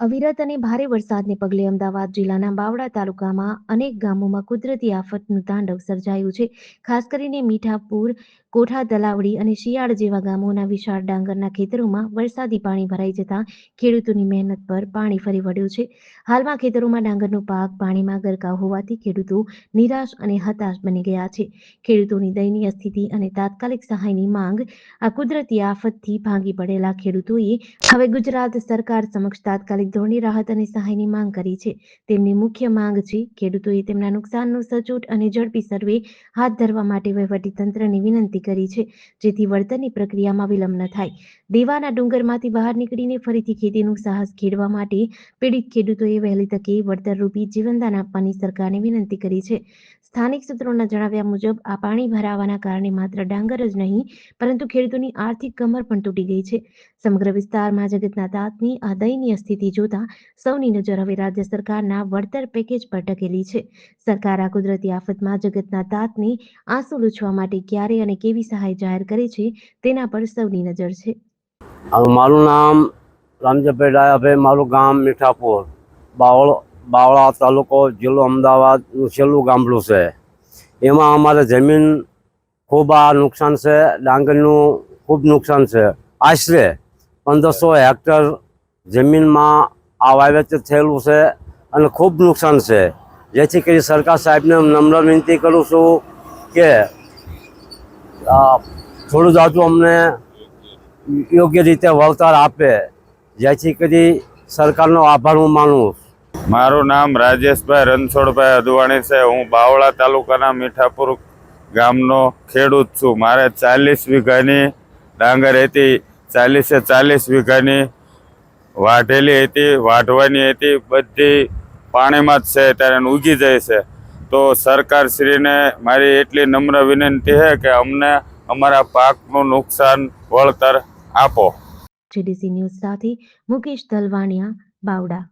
અવિરત અને ભારે વરસાદને પગલે અમદાવાદ જિલ્લાના બાવળા તાલુકામાં અનેક ગામોમાં કુદરતી આફતનું તાંડવ સર્જાયું છે. ખાસ કરીને મીઠાપુર, કોઠા તલાવડી અને શિયાળ જેવા ગામોના વિશાળ ડાંગરના ખેતરોમાં વરસાદી પાણી ભરાઈ જતા ખેડૂતોની મહેનત પર પાણી ફરી વળ્યું છે. હાલમાં ખેતરોમાં ડાંગરનો પાક પાણીમાં ગરકાવ હોવાથી ખેડૂતો નિરાશ અને હતાશ બની ગયા છે. ખેડૂતોની દયનીય સ્થિતિ અને તાત્કાલિક સહાયની માંગ આ કુદરતી આફતથી ભાંગી પડેલા ખેડૂતોએ હવે ગુજરાત સરકાર સમક્ષ તાત્કાલિક ધોરણે રાહત અને સહાયની માંગ કરી છે. તેમની મુખ્ય માંગ છે, ખેડૂતોએ તેમના નુકસાનનો સચોટ અને ઝડપી સર્વે હાથ ધરવા માટે વહીવટીતંત્રને વિનંતી કરી છે, જેથી વળતરની પ્રક્રિયામાં વિલંબ ન થાય. દેવાના ડુંગરમાંથી બહાર નીકળીને ફરીથી ખેતીનું સાહસ ખેડવા માટે પીડિત ખેડૂતોએ વહેલી તકે વળતરરૂપી જીવનદાન આપવાની સરકારને વિનંતી કરી છે. સ્થાનિક સૂત્રોના જણાવ્યા મુજબ, આ પાણી ભરાવાના કારણે માત્ર ડાંગર જ નહીં, પરંતુ ખેડૂતોની આર્થિક કમર પણ તૂટી ગઈ છે. સમગ્ર વિસ્તારમાં જગતના તાતની આ દયનીય સ્થિતિ જોતા સૌની નજર હવે રાજ્ય સરકારના વળતર પેકેજ પર ટકેલી છે. સરકાર આ કુદરતી આફતમાં જગતના તાતને આંસુ લૂછવા માટે ક્યારે અને કેવી સહાય જાહેર કરે છે તેના પર સૌની નજર છે. મારું નામ રામજભાઈ ડાયાભાઈ, મારું ગામ મીઠાપુર, બાવળ, બાવળા તાલુકો જિલ્લો અમદાવાદનું છેલ્લું ગામડું છે. એમાં અમારે જમીન ખૂબ આ નુકસાન છે, ડાંગરનું ખૂબ નુકસાન છે. આશરે પંદરસો હેક્ટર જમીનમાં આ વાવેતર થયેલું છે અને ખૂબ નુકસાન છે. જેથી કરી સરકાર સાહેબને નમ્ર વિનંતી કરું છું કે થોડું જાજુ અમને યોગ્ય રીતે વળતર આપે. જેથી કરી સરકારનો આભાર હું માનું મારું નામ રાજેશભાઈ રણછોડભાઈ અદવાણી છે. હું બાવળા તાલુકાના મીઠાપુર ગામનો ખેડૂત છું. મારે ચાલીસ વીઘાની ડાંગર હતી. ચાલીસે ચાલીસ વીઘાની વાઢેલી હતી, વાઢવાની હતી, બધી પાણીમાં જ છે ત્યારે ઉગી જાય છે. તો સરકારશ્રીને મારી એટલી નમ્ર વિનંતી છે કે અમને અમારા પાકનું નુકસાન વળતર આપો. જીડીસી ન્યૂઝ સાથે મુકેશ દલવાણિયા, બાવડા.